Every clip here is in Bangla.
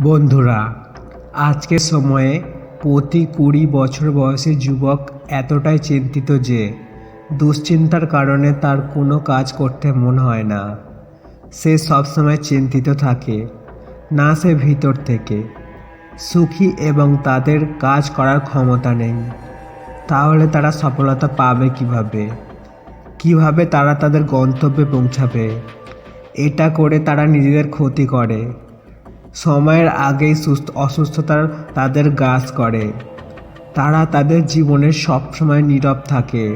বন্ধুরা আজকের সময়ে প্রতি কুড়ি বছর বয়সী যুবক এতটাই চিন্তিত যে দুশ্চিন্তার কারণে তার কোনো কাজ করতে মন হয় না। সে সবসময় চিন্তিত থাকে, না সে ভিতর থেকে। সুখী এবং তাদের কাজ করার ক্ষমতা নেই। তাহলে তারা সফলতা পাবে কীভাবে? কীভাবে তারা তাদের গন্তব্যে পৌঁছাবে? এটা করে তারা নিজেদের ক্ষতি করে। সময়ের আগেই সুস্থ অসুস্থতার তাদের গ্রাস করে। তারা তাদের জীবনের সবসময় নীরব থাকে।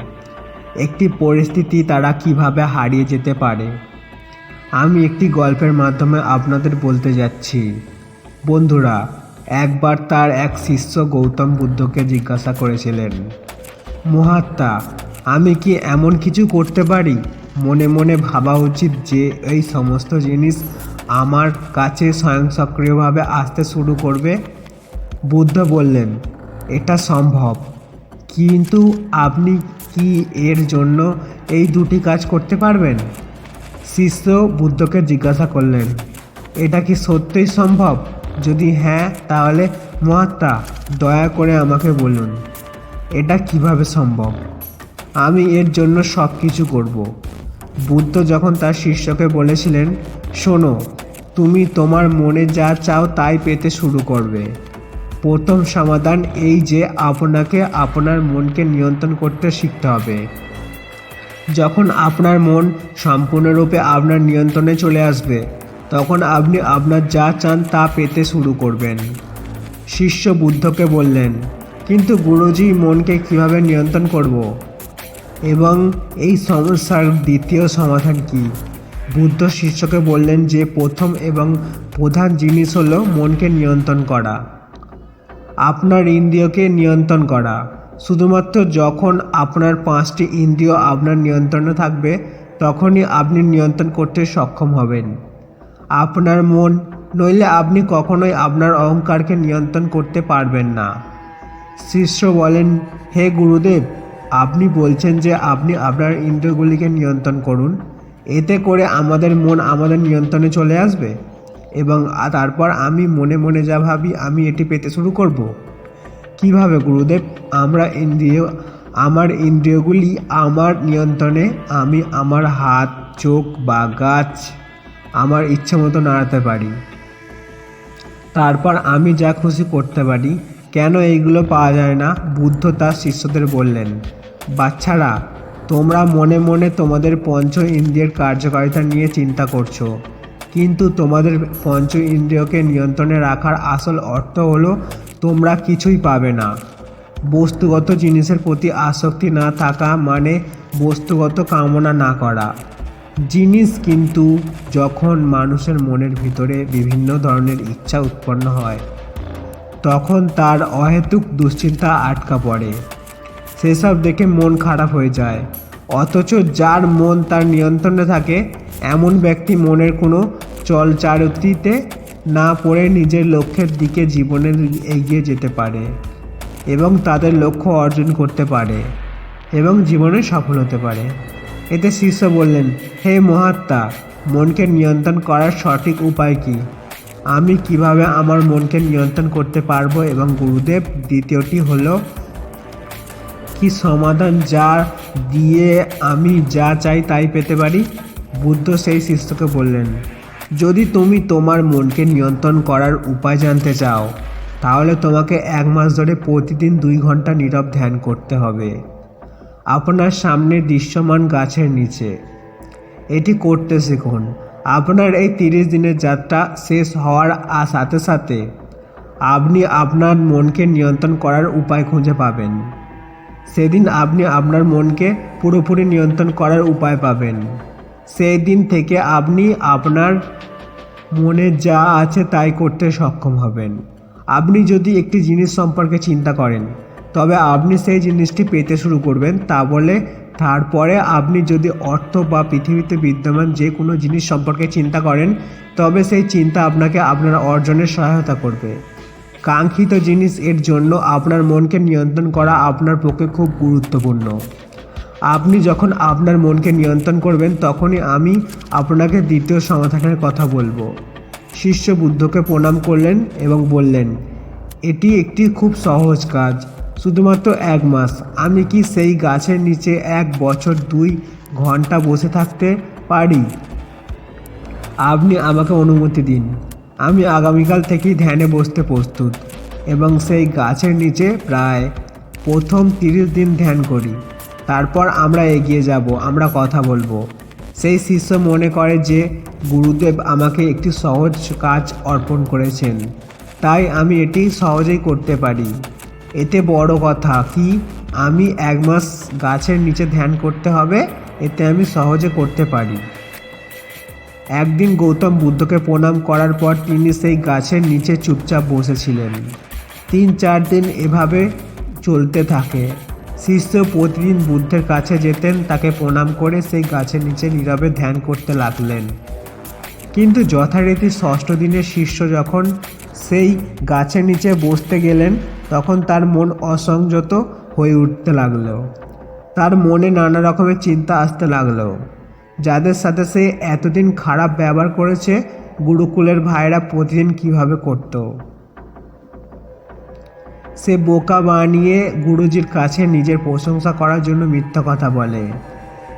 একটি পরিস্থিতি তারা কীভাবে হারিয়ে যেতে পারে? আমি একটি গল্পের মাধ্যমে আপনাদের বলতে যাচ্ছি। বন্ধুরা, একবার তার এক শিষ্য গৌতম বুদ্ধকে জিজ্ঞাসা করেছিলেন, মহাত্মা আমি কি এমন কিছু করতে পারি? মনে মনে ভাবা উচিত যে এই সমস্ত জিনিস আমার কাছে স্বয়ংসক্রিয়ভাবে আসতে শুরু করবে। বুদ্ধ বললেন, এটা সম্ভব। কিন্তু আপনি কি এর জন্য এই দুটি কাজ করতে পারবেন? শিষ্য বুদ্ধকে জিজ্ঞাসা করলেন, এটা কি সত্যিই সম্ভব? যদি হ্যাঁ তাহলে মহাত্মা, দয়া করে আমাকে বলুন, এটা কীভাবে সম্ভব? আমি এর জন্য সব কিছু করব। বুদ্ধ যখন তার শিষ্যকে বলেছিলেন, শোনো, তুমি তোমার মনে যা চাও তাই পেতে শুরু করবে। প্রথম সমাধান এই যে আপনাকে আপনার মনকে নিয়ন্ত্রণ করতে শিখতে হবে। যখন আপনার মন সম্পূর্ণরূপে আপনার নিয়ন্ত্রণে চলে আসবে, তখন আপনি আপনার যা চান তা পেতে শুরু করবেন। শিষ্য বুদ্ধকে বললেন, কিন্তু গুরুজি মনকে কীভাবে নিয়ন্ত্রণ করব? এবং এই সমস্যার দ্বিতীয় সমাধান কি? বুদ্ধ শিষ্যকে বললেন যে প্রথম এবং প্রধান জিনিস হলো মনকে নিয়ন্ত্রণ করা। আপনার ইন্দ্রিয়কে নিয়ন্ত্রণ করা। শুধুমাত্র যখন আপনার পাঁচটি ইন্দ্রিয় আপনার নিয়ন্ত্রণে থাকবে, তখনই আপনি নিয়ন্ত্রণ করতে সক্ষম হবেন। আপনার মন, নইলে আপনি কখনোই আপনার অহংকারকে নিয়ন্ত্রণ করতে পারবেন না। শিষ্য বলেন, হে গুরুদেব আপনি বলছেন যে আপনি আপনার ইন্দ্রিয়গুলিকে নিয়ন্ত্রণ করুন। এতে করে আমাদের মন আমাদের নিয়ন্ত্রণে চলে আসবে এবং তারপর আমি মনে মনে যা ভাবি, আমি এটি পেতে শুরু করব। কীভাবে গুরুদেব? আমরা ইন্দ্রিয়, আমার ইন্দ্রিয়গুলি আমার নিয়ন্ত্রণে, আমি আমার হাত, চোখ বা গাছ আমার ইচ্ছে মতো নাড়াতে পারি। তারপর আমি যা খুশি করতে পারি। কেন এইগুলো পাওয়া যায় না? বুদ্ধ তার শিষ্যদের বললেন। বাচ্চারা, তোমরা মনে মনে তোমাদের পঞ্চ ইন্দ্রিয়ের কার্যকারিতা নিয়ে চিন্তা করছ। কিন্তু তোমাদের পঞ্চ ইন্দ্রিয়কে নিয়ন্ত্রণে রাখার আসল অর্থ হলো, তোমরা কিছুই পাবে না। বস্তুগত জিনিসের প্রতি আসক্তি না থাকা মানে বস্তুগত কামনা না করা। জিনিস কিন্তু যখন মানুষের মনের ভিতরে বিভিন্ন ধরনের ইচ্ছা উৎপন্ন হয়, তখন তার অহেতুক দুশ্চিন্তা আটকা পড়ে। সেসব দেখে মন খারাপ হয়ে যায়। অথচ যার মন তার নিয়ন্ত্রণে থাকে, এমন ব্যক্তি মনের কোনো চলচারতিতে না পড়ে নিজের লক্ষ্যের দিকে জীবনে এগিয়ে যেতে পারে এবং তাদের লক্ষ্য অর্জন করতে পারে এবং জীবনে সফল হতে পারে। এতে শিষ্য বললেন, হে মহাত্মা, মনকে নিয়ন্ত্রণ করার সঠিক উপায় কি? আমি কীভাবে আমার মনকে নিয়ন্ত্রণ করতে পারব? এবং গুরুদেব দ্বিতীয়টি হলো কি সমাধান যা দিয়ে আমি যা চাই তাই পেতে পারি? বুদ্ধ সেই শিষ্যকে বললেন, যদি তুমি তোমার মনকে নিয়ন্ত্রণ করার উপায় জানতে চাও, তাহলে তোমাকে এক মাস ধরে প্রতিদিন দুই ঘণ্টা নীরব ধ্যান করতে হবে। আপনার সামনে দৃশ্যমান গাছের নিচে। এটি করতে শিখুন। আপনার এই তিরিশ দিনের যাত্রা শেষ হওয়ার সাথে সাথে আপনি আপনার মনকে নিয়ন্ত্রণ করার উপায় খুঁজে পাবেন। সেদিন আপনি আপনার মনকে পুরোপুরি নিয়ন্ত্রণ করার উপায় পাবেন। সেই দিন থেকে আপনি আপনার মনে যা আছে তাই করতে সক্ষম হবেন। আপনি যদি একটি জিনিস সম্পর্কে চিন্তা করেন, তবে আপনি সেই জিনিসটি পেতে শুরু করবেন, তা বলে তারপরে আপনি যদি অর্থ বা পৃথিবীতে বিদ্যমান যে কোনো জিনিস সম্পর্কে চিন্তা করেন, তবে সেই চিন্তা আপনাকে আপনার অর্জনের সহায়তা করবে। কাঙ্ক্ষিত জিনিস এর জন্য আপনার মনকে নিয়ন্ত্রণ করা আপনার পক্ষে খুব গুরুত্বপূর্ণ। আপনি যখন আপনার মনকে নিয়ন্ত্রণ করবেন, তখনই আমি আপনাকে দ্বিতীয় সমাধানের কথা বলব। শিষ্য বুদ্ধকে প্রণাম করলেন এবং বললেন, এটি একটি খুব সহজ কাজ। শুধুমাত্র এক মাস। আমি কি সেই গাছের নিচে এক বছর দুই ঘণ্টা বসে থাকতে পারি? আপনি আমাকে অনুমতি দিন। আমি আগামীকাল থেকেই ধ্যানে বসতে প্রস্তুত এবং সেই গাছের নিচে প্রায় প্রথম তিরিশ দিন ধ্যান করি। তারপর আমরা এগিয়ে যাব, আমরা কথা বলব। সেই শিষ্য মনে করে যে গুরুদেব আমাকে একটি সহজ কাজ অর্পণ করেছেন। তাই আমি এটি সহজেই করতে পারি। এতে বড় কথা কি, আমি এক মাস গাছের নিচে ধ্যান করতে হবে, এতে আমি সহজে করতে পারি। একদিন গৌতম বুদ্ধকে প্রণাম করার পর তিনি সেই গাছের নিচে চুপচাপ বসেছিলেন। তিন চার দিন এভাবে চলতে থাকে। শিষ্য প্রতিদিন বুদ্ধের কাছে যেতেন, তাকে প্রণাম করে সেই গাছের নিচে নীরবে ধ্যান করতে লাগলেন। কিন্তু যথারীতি ষষ্ঠ দিনের শিষ্য যখন সেই গাছের নিচে বসতে গেলেন, তখন তার মন অসংযত হয়ে উঠতে লাগল। তার মনে নানা রকমের চিন্তা আসতে লাগল। যাদের সাথে সে এতদিন খারাপ ব্যবহার করেছে, গুরুকুলের ভাইরা প্রতিদিন কীভাবে করত? সে বোকা বানিয়ে গুরুজির কাছে নিজের প্রশংসা করার জন্য মিথ্যা কথা বলে।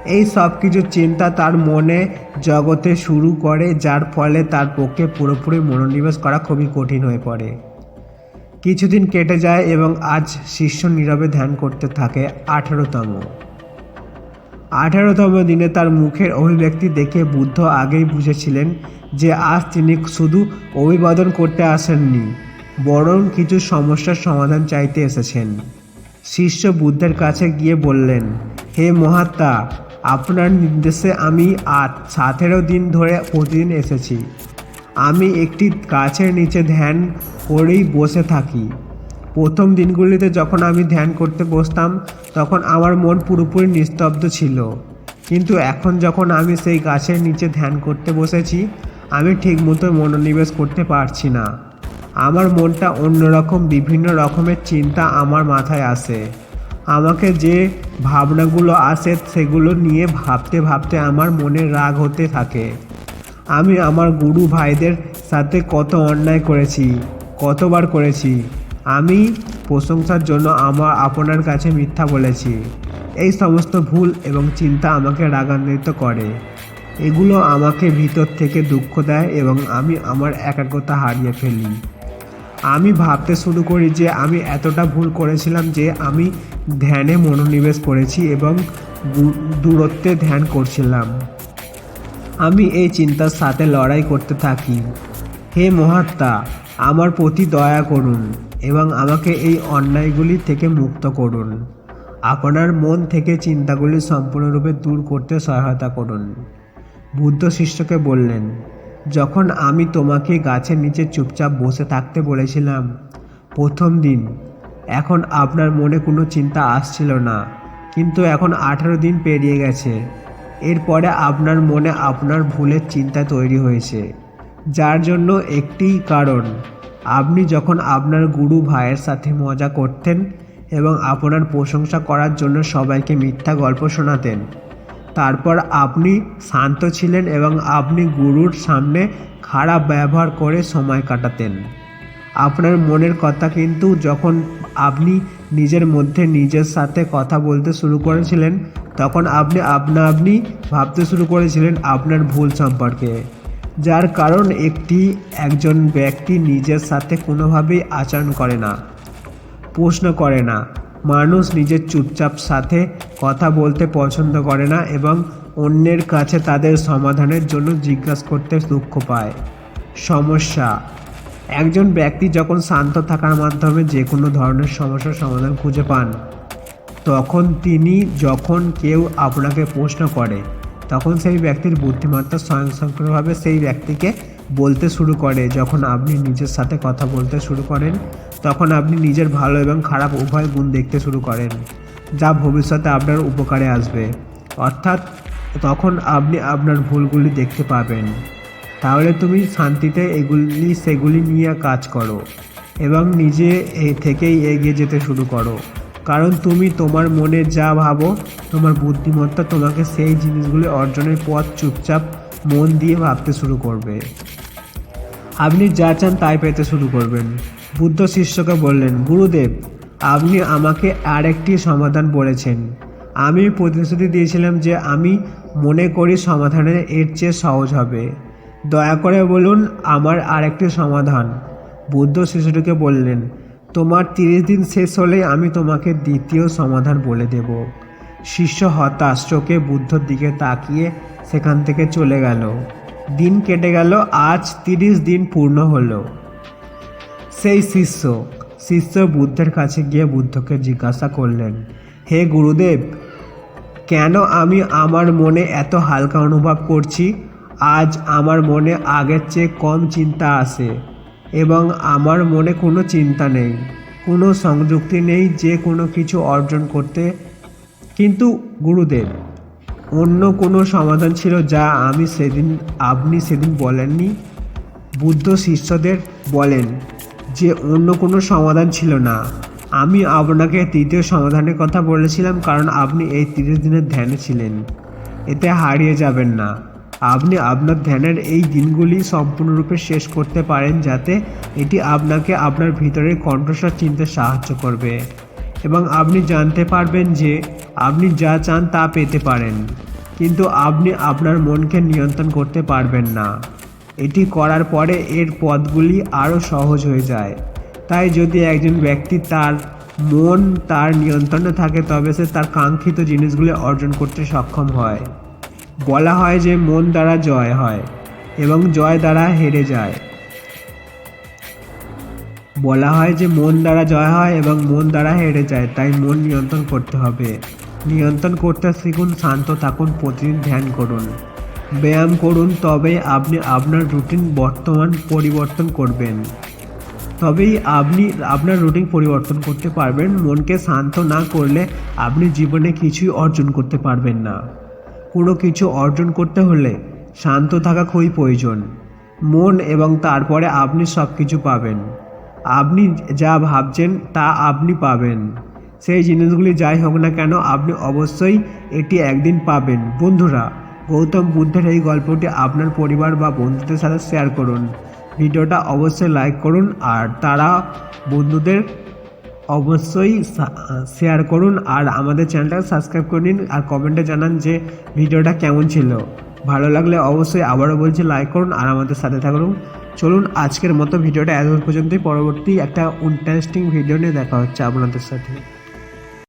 এই সব কিছু চিন্তা তার মনে জগতে শুরু করে, যার ফলে তার পক্ষে পুরোপুরি মনোনিবেশ করা খুবই কঠিন হয়ে পড়ে। কিছুদিন কেটে যায় এবং আজ শিষ্য নীরবে ধ্যান করতে থাকে আঠেরোতম। আঠারোতম দিনে তার মুখের অভিব্যক্তি দেখে বুদ্ধ আগেই বুঝেছিলেন যে আজ তিনি শুধু অভিবাদন করতে আসেননি, বরং কিছু সমস্যার সমাধান চাইতে এসেছেন। শিষ্য বুদ্ধের কাছে গিয়ে বললেন, হে মহাত্মা, আপনার নির্দেশে আমি আজ সতেরো দিন ধরে প্রতিদিন এসেছি। আমি একটি গাছের নিচে ধ্যান করেই বসে থাকি। প্রথম দিনগুলিতে যখন আমি ধ্যান করতে বসতাম, তখন আমার মন পুরোপুরি নিস্তব্ধ ছিল। কিন্তু এখন যখন আমি সেই গাছের নিচে ধ্যান করতে বসেছি, আমি ঠিকমতো মনোনিবেশ করতে পারছি না। আমার মনটা অন্যরকম, বিভিন্ন রকমের চিন্তা আমার মাথায় আসে। আমাকে যে ভাবনাগুলো আসে, সেগুলো নিয়ে ভাবতে ভাবতে আমার মনে রাগ হতে থাকে। আমি আমার গুরু ভাইদের সাথে কত অন্যায় করেছি, কতবার করেছি আমি প্রশংসার জন্য আমার আপনার কাছে মিথ্যা বলেছি। এই সমস্ত ভুল এবং চিন্তা আমাকে রাগান্বিত করে। এগুলো আমাকে ভিতর থেকে দুঃখ দেয় এবং আমি আমার একাগ্রতা হারিয়ে ফেলি। আমি ভাবতে শুরু করি যে আমি এতটা ভুল করেছিলাম যে আমি ধ্যানে মনোনিবেশ করেছি এবং দূরত্বে ধ্যান করছিলাম। আমি এই চিন্তার সাথে লড়াই করতে থাকি। হে মহাত্মা, আমার প্রতি দয়া করুন। এবং আমাকে এই অন্যায়গুলি থেকে মুক্ত করুন। আপনার মন থেকে চিন্তাগুলি সম্পূর্ণরূপে দূর করতে সহায়তা করুন। বুদ্ধ শিষ্যকে বললেন, যখন আমি তোমাকে গাছের নিচে চুপচাপ বসে থাকতে বলেছিলাম প্রথম দিন, এখন আপনার মনে কোনো চিন্তা আসছিল না। কিন্তু এখন আঠারো দিন পেরিয়ে গেছে। এরপরে আপনার মনে আপনার ভুলের চিন্তা তৈরি হয়েছে, যার জন্য একটি কারণ। আপনি যখন আপনার গুরু ভাইয়ের সাথে মজা করতেন এবং আপনার প্রশংসা করার জন্য সবাইকে মিথ্যা গল্প শোনাতেন, তারপর আপনি শান্ত ছিলেন এবং আপনি গুরুর সামনে খারাপ ব্যবহার করে সময় কাটাতেন। আপনার মনের কথা কিন্তু যখন আপনি নিজের মধ্যে নিজের সাথে কথা বলতে শুরু করেছিলেন, তখন আপনি আপনা আপনি ভাবতে শুরু করেছিলেন আপনার ভুল সম্পর্কে। যার কারণ একটি, একজন ব্যক্তি নিজের সাথে কোনোভাবেই আচরণ করে না, প্রশ্ন করে না। মানুষ নিজের চুপচাপ সাথে কথা বলতে পছন্দ করে না এবং অন্যের কাছে তাদের সমাধানের জন্য জিজ্ঞাসা করতে দুঃখ পায়। সমস্যা, একজন ব্যক্তি যখন শান্ত থাকার মাধ্যমে যে কোনো ধরনের সমস্যার সমাধান খুঁজে পান, তখন তিনি, যখন কেউ আপনাকে প্রশ্ন করে তখন সেই ব্যক্তির বুদ্ধিমত্তা স্বয়ংসক্রিয়ভাবে সেই ব্যক্তিকে বলতে শুরু করে। যখন আপনি নিজের সাথে কথা বলতে শুরু করেন, তখন আপনি নিজের ভালো এবং খারাপ উভয় গুণ দেখতে শুরু করেন, যা ভবিষ্যতে আপনার উপকারে আসবে। অর্থাৎ তখন আপনি আপনার ভুলগুলি দেখতে পাবেন। তাহলে তুমি শান্তিতে এগুলি, সেগুলি নিয়ে কাজ করো এবং নিজে থেকেই এগিয়ে যেতে শুরু করো। কারণ তুমি তোমার মনে যা ভাবো, তোমার বুদ্ধিমত্তা তোমাকে সেই জিনিসগুলি অর্জনের পথ চুপচাপ মন দিয়ে ভাবতে শুরু করবে। আপনি যা চান তাই পেতে শুরু করবেন। বুদ্ধ শিষ্যকে বললেন, গুরুদেব, আপনি আমাকে আরেকটি সমাধান বলেছেন। আমি প্রতিশ্রুতি দিয়েছিলাম যে আমি মনে করি সমাধানের এর চেয়ে সহজ হবে। দয়া করে বলুন আমার আরেকটি সমাধান। বুদ্ধ শিশুটিকে বললেন তোমার তিরিশ দিন শেষ হলেই আমি তোমাকে দ্বিতীয় সমাধান বলে দেব। শিষ্য হতাশ চোখে বুদ্ধর দিকে তাকিয়ে সেখান থেকে চলে গেল। দিন কেটে গেল, আজ তিরিশ দিন পূর্ণ হলো। সেই শিষ্য শিষ্য বুদ্ধের কাছে গিয়ে বুদ্ধকে জিজ্ঞাসা করলেন, হে গুরুদেব, কেন আমি আমার মনে এত হালকা অনুভব করছি? আজ আমার মনে আগের চেয়ে কম চিন্তা আসে এবং আমার মনে কোনো চিন্তা নেই, কোনো সংযুক্তি নেই যে কোনো কিছু অর্জন করতে। কিন্তু গুরুদেব, অন্য কোনো সমাধান ছিল যা আমি সেদিন, আপনি সেদিন বলেননি? বুদ্ধ শিষ্যদের বলেন যে অন্য কোনো সমাধান ছিল না। আমি আপনাকে তৃতীয় সমাধানের কথা বলেছিলাম কারণ আপনি এই তিরিশ দিনের ধ্যানে ছিলেন। এতে হারিয়ে যাবেন না। আপনি আপনার ধ্যানের এই দিনগুলি সম্পূর্ণরূপে শেষ করতে পারেন যাতে এটি আপনাকে আপনার ভিতরের কণ্ঠস্বর চিনতে সাহায্য করবে এবং আপনি জানতে পারবেন যে আপনি যা চান তা পেতে পারেন। কিন্তু আপনি আপনার মনকে নিয়ন্ত্রণ করতে পারবেন না। এটি করার পরে এর পথগুলি আরও সহজ হয়ে যায়। তাই যদি একজন ব্যক্তি তার মন তার নিয়ন্ত্রণে থাকে, তবে সে তার কাঙ্ক্ষিত জিনিসগুলি অর্জন করতে সক্ষম হয়। বলা হয় যে মন দ্বারা জয় হয় এবং জয় দ্বারা হেরে যায়। বলা হয় যে মন দ্বারা জয় হয় এবং মন দ্বারা হেরে যায়, তাই মন নিয়ন্ত্রণ করতে হবে। নিয়ন্ত্রণ করতে শিখুন, শান্ত থাকুন, প্রতিদিন ধ্যান করুন। ব্যায়াম করুন তবেই আপনি আপনার রুটিন বর্তমান পরিবর্তন করবেন। তবেই আপনি আপনার রুটিন পরিবর্তন করতে পারবেন। মনকে শান্ত না করলে আপনি জীবনে কিছুই অর্জন করতে পারবেন না। কোনো কিছু অর্জন করতে হলে শান্ত থাকা খুবই প্রয়োজন। মন এবং তারপরে আপনি সব কিছু পাবেন। আপনি যা ভাবছেন তা আপনি পাবেন। সেই জিনিসগুলি যাই হোক না কেন, আপনি অবশ্যই এটি একদিন পাবেন। বন্ধুরা, গৌতম বুদ্ধের এই গল্পটি আপনার পরিবার বা বন্ধুদের সাথে শেয়ার করুন। ভিডিওটা অবশ্যই লাইক করুন আর তারা বন্ধুদের অবশ্যই শেয়ার করুন আর আমাদের চ্যানেলটা সাবস্ক্রাইব করে নিন আর কমেন্টে জানান যে ভিডিওটা কেমন ছিল। ভালো লাগলে অবশ্যই আবারও বলছি লাইক করুন আর আমাদের সাথে থাকুন। চলুন আজকের মতো ভিডিওটা এত পর্যন্তই। পরবর্তী একটা ইন্টারেস্টিং ভিডিও নিয়ে দেখা হচ্ছে আপনাদের সাথে।